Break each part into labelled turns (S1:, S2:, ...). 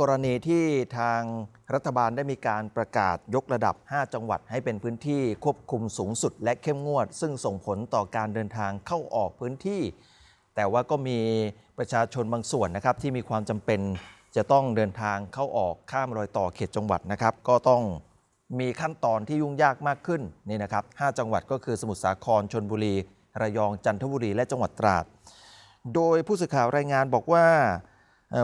S1: กรณีที่ทางรัฐบาลได้มีการประกาศยกระดับ 5 จังหวัดให้เป็นพื้นที่ควบคุมสูงสุดและเข้มงวด ซึ่งส่งผลต่อการเดินทางเข้าออกพื้นที่ แต่ว่าก็มีประชาชนบางส่วนนะครับที่มีความจำเป็นจะต้องเดินทางเข้าออกข้ามรอยต่อเขตจังหวัดนะครับ ก็ต้องมีขั้นตอนที่ยุ่งยากมากขึ้นนี่นะครับ 5 จังหวัดก็คือสมุทรสาครชนบุรี ระยองจันทบุรี และจังหวัดตราด โดยผู้สื่อข่าวรายงานบอกว่า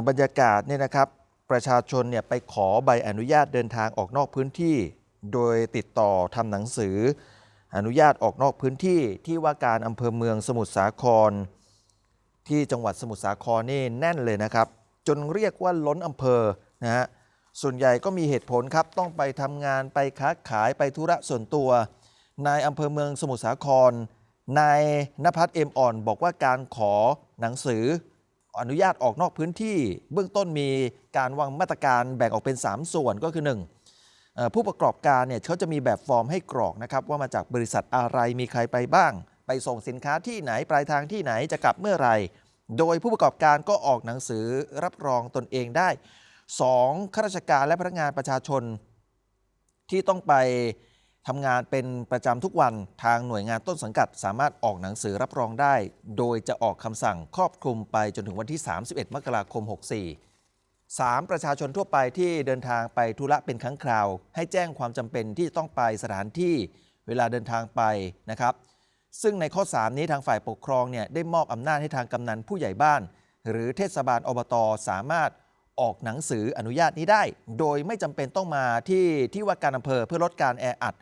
S1: บรรยากาศเนี่ยนะครับ ประชาชนเนี่ยไปขอใบอนุญาตเดินทางออกนอกพื้นที่ โดยติดต่อทำหนังสือ อนุญาตออกนอกพื้นที่ที่ว่าการอำเภอเมืองสมุทรสาคร ที่จังหวัดสมุทรสาครนี่แน่นเลยนะครับ จนเรียกว่าล้นอำเภอนะฮะส่วนใหญ่ก็มีเหตุผลครับ ต้องไปทำงานไปค้าขายไปธุระส่วนตัวนายอำเภอเมืองสมุทรสาครนายนภัสเอ็มอ่อน บอกว่าการขอหนังสือ อนุญาตออกนอกพื้นที่ เบื้องต้นมีการวางมาตรการแบ่งออกเป็น 3 ส่วนก็คือ1เอ่อผู้ประกอบการเนี่ยเขาจะมีแบบฟอร์มให้กรอกนะครับว่ามาจากบริษัทอะไรมีใครไปบ้าง ไปส่งสินค้าที่ไหนปลายทางที่ไหนจะกลับเมื่อไหร่โดยผู้ประกอบการก็ออกหนังสือรับรองตนเองได้ 2. ข้าราชการและพนักงานประชาชนที่ต้องไป ทำงานเป็นประจำทุกวันทางหน่วยงานต้นสังกัด สามารถออกหนังสือรับรองได้ โดยจะออกคำสั่งครอบคลุมไปจนถึงวันที่ 31 มกราคม 64 3. ประชาชนทั่วไปที่เดินทางไปธุระเป็นครั้งคราว ให้แจ้งความจำเป็นที่จะต้องไปสถานที่เวลาเดินทางไปนะครับ ซึ่งในข้อ 3 นี้ทางฝ่ายปกครองเนี่ยได้มอบอำนาจให้ทางกำนันผู้ใหญ่บ้าน หรือเทศบาลอบตสามารถออกหนังสืออนุญาตนี้ได้ โดยไม่จำเป็นต้องมาที่ที่ว่าการอำเภอเพื่อลดการแออัด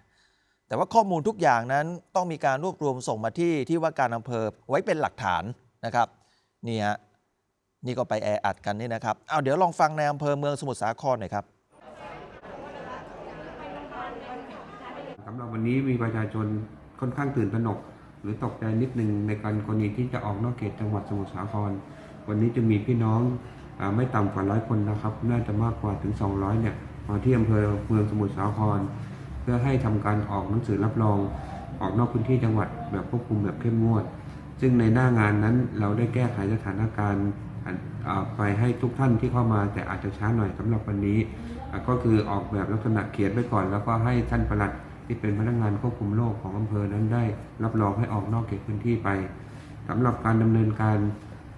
S1: แต่ว่าข้อมูลทุกอย่างนั้นต้องมีการรวบรวมส่งมาที่ที่ว่าการอำเภอไว้เป็นหลักฐานนะครับนี่ฮะนี่ก็ไปแออัดกันนี่นะครับเอาเดี๋ยวลองฟังในอำเภอเมืองสมุทรสาครหน่อยครับ
S2: สำหรับวันนี้มีประชาชนค่อนข้างตื่นตระหนก หรือตกใจนิดนึงในการกรณีที่จะออกนอกเขตจังหวัดสมุทรสาคร วันนี้จะมีพี่น้องอไม่ต่ำกว่าร้อยคนนะครับ น่าจะมากกว่าถึง 200เนี่ยมาที่อำเภอเมืองสมุทรสาคร เพื่อให้ทำการออกหนังสือรับรองออกนอกพื้นที่จังหวัดแบบควบคุมแบบเข้มงวด ซึ่งในหน้างานนั้นเราได้แก้ไขสถานการณ์ออ่าไปให้ทุกท่านที่เข้ามาแต่อาจจะช้าหน่อยสำหรับวันนี้ ก็คือออกแบบลักษณะเขียนไว้ก่อน แล้วก็ให้ท่านประหลัดที่เป็นพนักงานควบคุมโรคของอำเภอนั้นได้รับรองให้ออกนอกเขตพื้นที่ไปสำหรับการดำเนินการ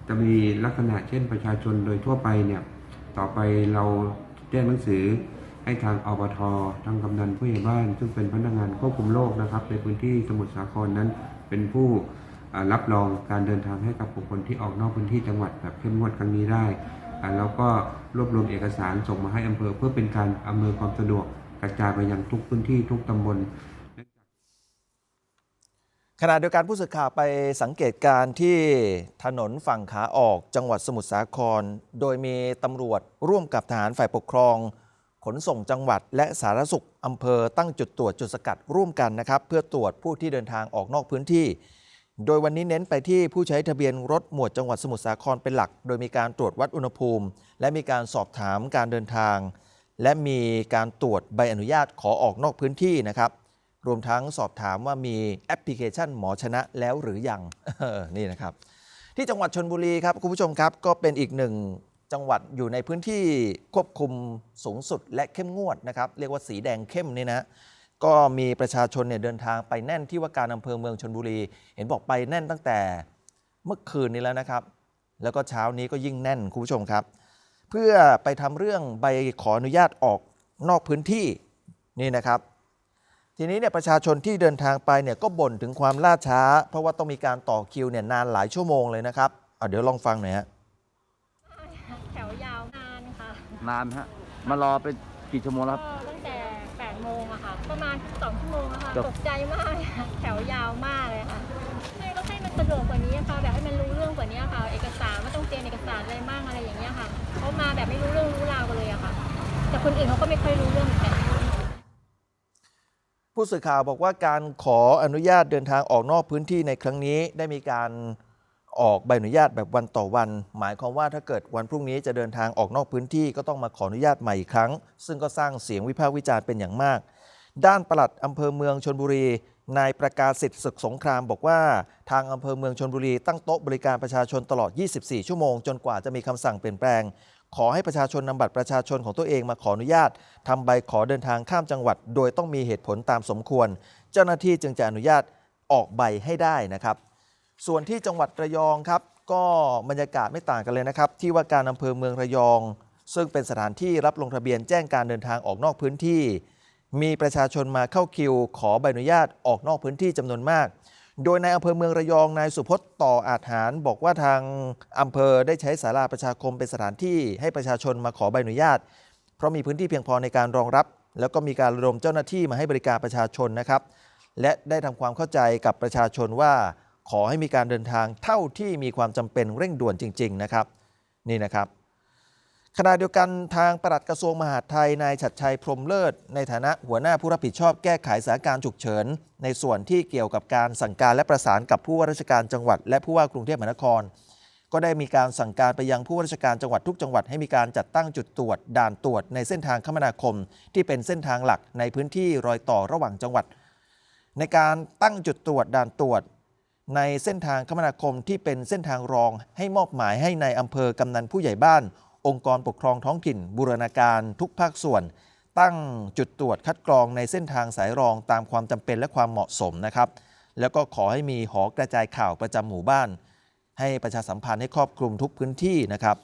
S2: จะมีลักษณะเช่นประชาชนโดยทั่วไปเนี่ยต่อไปเราแจ้งหนังสือ ให้ทางอบททางกำนันผู้ใหญ่บ้าน ซึ่งเป็นพนักงานควบคุมโรคนะครับ ในพื้นที่สมุทรสาครนั้น เป็นผู้รับรองการเดินทางให้กับบุคคลที่ออกนอกพื้นที่จังหวัดแบบเข้มงวดครั้งนี้ได้แล้วก็รวบรวมเอกสารส่งมาให้อำเภอเพื่อเป็นการอำนวยความสะดวกกระจายไปยังทุกพื้นที่ทุกตำบล
S1: ขณะเดียวกันผู้สื่อข่าวไปสังเกตการณ์ที่ถนนฝั่งขาออกจังหวัดสมุทรสาคร โดยมีตำรวจร่วมกับทหารฝ่ายปกครอง ขนส่งจังหวัด และสาธารณสุขอำเภอตั้งจุดตรวจจุดสกัดร่วมกันนะครับ เพื่อตรวจผู้ที่เดินทางออกนอกพื้นที่ โดยวันนี้เน้นไปที่ผู้ใช้ทะเบียนรถหมวดจังหวัดสมุทรสาครเป็นหลัก โดยมีการตรวจวัดอุณหภูมิ และมีการสอบถามการเดินทาง และมีการตรวจใบอนุญาตขอออกนอกพื้นที่นะครับรวมทั้งสอบถามว่ามีแอปพลิเคชันหมอชนะแล้วหรือยังนี่นะครับ ที่จังหวัดชนบุรีครับคุณผู้ชมครับก็เป็นอีกหนึ่ง จังหวัดอยู่ในพื้นที่ควบคุมสูงสุดและเข้มงวดนะครับ เรียกว่าสีแดงเข้มนี่นะก็มีประชาชนเนี่ยเดินทางไปแน่นที่ว่าการอำเภอเมืองชนบุรี เห็นบอกไปแน่นตั้งแต่เมื่อคืนนี้แล้วนะครับ แล้วก็เช้านี้ก็ยิ่งแน่นคุณผู้ชมครับ เพื่อไปทำเรื่องใบขออนุญาตออกนอกพื้นที่นี่นะครับ ทีนี้เนี่ยประชาชนที่เดินทางไปเนี่ยก็บ่นถึงความล่าช้า เพราะว่าต้องมีการต่อคิวเนี่ยนานหลายชั่วโมงเลยนะครับเอาเดี๋ยวลองฟังหน่อยฮะ
S3: แถวยาวนาน ค่ะ
S4: นานฮะ มารอไปกี่ชั่วโมงแล้วครับ
S3: ก็ตั้งแต่8โมงอะค่ะ ประมาณ2ชั่วโมงอะค่ะ
S4: ครับ
S3: ตกใจมากเลยค่ะแถวยาวมากเลยค่ะให้ก็ให้มันสะดวกกว่านี้ค่ะ แบบให้มันรู้เรื่องกว่านี้ค่ะ เอกสารไม่ต้องเตรียมเอกสารอะไรมากอะไรอย่างเงี้ยค่ะเขามาแบบไม่รู้เรื่องรู้ราวกันเลยอะค่ะ แต่คนอื่นเขาก็ไม่ค่อยรู้เรื่องเหมือนกัน
S1: ผู้สื่อข่าวบอกว่าการขออนุญาตเดินทางออกนอกพื้นที่ในครั้งนี้ ได้มีการ ออกใบอนุญาตแบบวันต่อวัน หมายความว่าถ้าเกิดวันพรุ่งนี้จะเดินทางออกนอกพื้นที่ก็ต้องมาขออนุญาตใหม่อีกครั้ง ซึ่งก็สร้างเสียงวิพากษ์วิจารณ์เป็นอย่างมาก ด้านปลัดอำเภอเมืองชนบุรีนายประกาศสิทธิ์ศึกสงครามบอกว่า ทางอำเภอเมืองชนบุรีตั้งโต๊ะบริการประชาชนตลอด 24 ชั่วโมง จนกว่าจะมีคำสั่งเปลี่ยนแปลง ขอให้ประชาชนนำบัตรประชาชนของตัวเองมาขออนุญาตทำใบขอเดินทางข้ามจังหวัด โดยต้องมีเหตุผลตามสมควร เจ้าหน้าที่จึงจะอนุญาตออกใบให้ได้นะครับ ส่วนที่จังหวัดระยองครับ ก็บรรยากาศไม่ต่างกันเลยนะครับ ที่ว่าการอำเภอเมืองระยอง ซึ่งเป็นสถานที่รับลงทะเบียนแจ้งการเดินทางออกนอกพื้นที่ มีประชาชนมาเข้าคิว ขอใบอนุญาตออกนอกพื้นที่จำนวนมาก โดยในอำเภอเมืองระยองนายสุพจน์ต่ออาจหาร บอกว่าทางอำเภอได้ใช้ศาลาประชาคมเป็นสถานที่ให้ประชาชนมาขอใบอนุญาต เพราะมีพื้นที่เพียงพอในการรองรับ แล้วก็มีการระดมเจ้าหน้าที่มาให้บริการประชาชนนะครับ และได้ทำความเข้าใจกับประชาชนว่า ขอให้มีการเดินทางเท่าที่มีความจำเป็นเร่งด่วนจริง ๆ นะครับ นี่นะครับขณะเดียวกันทางปลัดกระทรวงมหาดไทยนายชัดชัยพรมเลิศ ในฐานะหัวหน้าผู้รับผิดชอบแก้ไขสถานการณ์ฉุกเฉิน ในส่วนที่เกี่ยวกับการสั่งการและประสานกับผู้ว่าราชการจังหวัด และผู้ว่ากรุงเทพมหานคร ก็ได้มีการสั่งการไปยังผู้ว่าราชการจังหวัดทุกจังหวัดให้มีการจัดตั้งจุดตรวจ ด่านตรวจในเส้นทางคมนาคม ที่เป็นเส้นทางหลักในพื้นที่รอยต่อระหว่างจังหวัด ในการตั้งจุดตรวจด่านตรวจ ในเส้นทางคมนาคมที่เป็นเส้นทางรอง ให้มอบหมายให้ในายอำเภอกำนันผู้ใหญ่บ้าน องค์กรปกครองท้องถิ่น บูรณาการทุกภาคส่วน ตั้งจุดตรวจคัดกรองในเส้นทางสายรองตามความจำเป็นและความเหมาะสมนะครับ แล้วก็ขอให้มีหอกระจายข่าวประจำหมู่บ้าน ให้ประชาสัมพันธ์ให้ครอบคลุมทุกพื้นที่นะครับ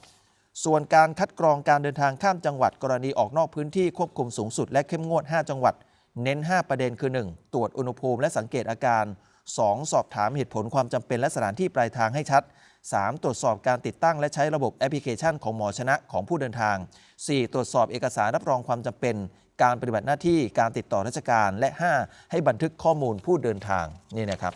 S1: ส่วนการคัดกรองการเดินทางข้ามจังหวัดกรณีออกนอกพื้นที่ควบคุมสูงสุดและเข้มงวด 5 จังหวัด เน้น 5 ประเด็นคือ 1. ตรวจอุณหภูมิและสังเกตอาการ 2. สอบถามเหตุผลความจำเป็นและสถานที่ปลายทางให้ชัด 3. ตรวจสอบการติดตั้งและใช้ระบบแอปพลิเคชันของหมอชนะของผู้เดินทาง 4. ตรวจสอบเอกสารรับรองความจำเป็น การปฏิบัติหน้าที่การติดต่อราชการและ 5. ให้บันทึกข้อมูลผู้เดินทางนี่นะครับ